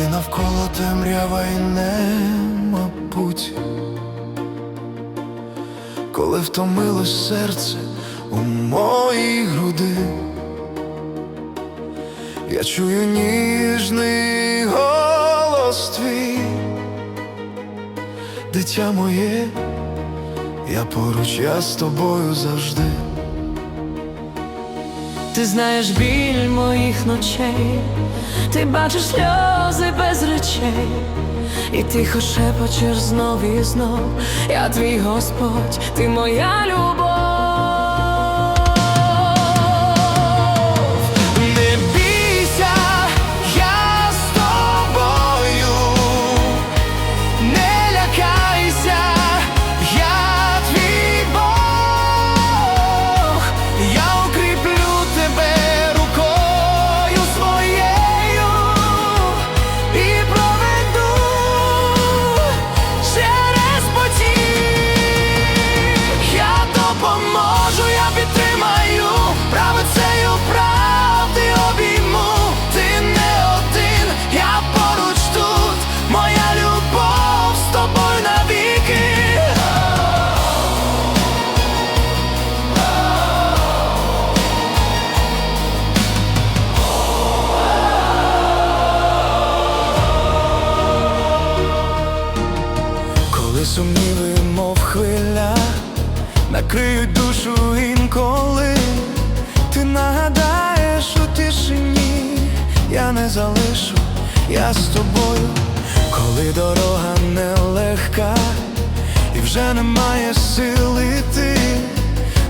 коли навколо темрява і нема путь, коли втомилось серце у моїй груди, я чую ніжний голос твій, дитя моє, я поруч, я з тобою завжди. Ти знаєш біль моїх ночей, ти бачиш сльози без речей, і тихо шепочеш знов і знов, я твій Господь, ти моя любов. Коли сумніви, мов хвиля, накриють душу інколи, ти нагадаєш у тишині, я не залишу, я з тобою, коли дорога нелегка, і вже немає сили йти,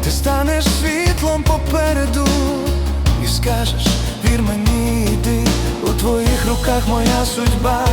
ти станеш світлом попереду і скажеш, вір мені, йди, у твоїх руках моя судьба,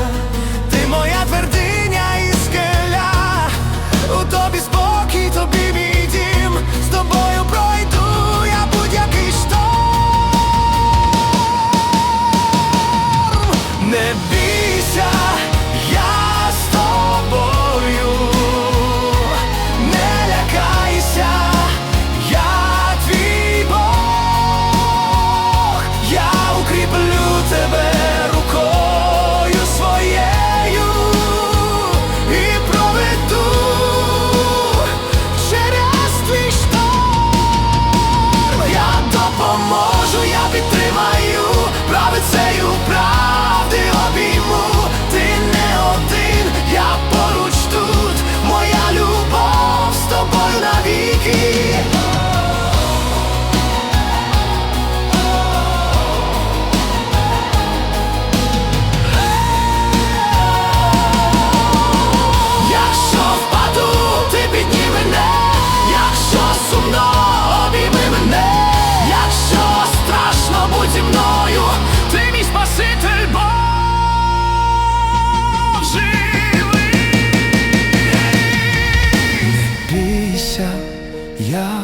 я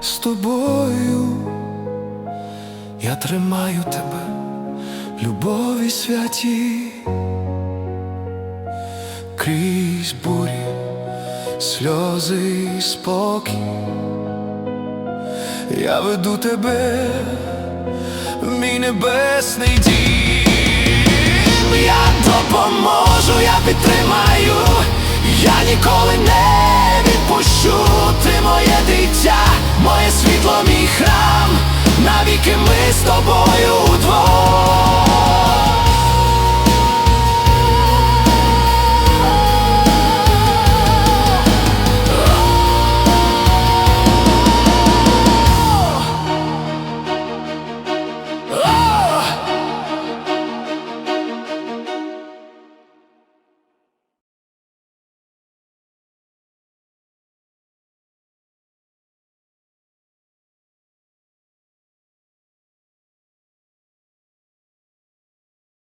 з тобою, я тримаю тебе, любові святі крізь бурі, сльози і спокій. Я веду тебе, в мій небесний дім. Я допоможу, я підтримаю, я ніколи не відпущу. Ти моє дитя, моє світло, мій храм. Навіки ми з тобою удвох.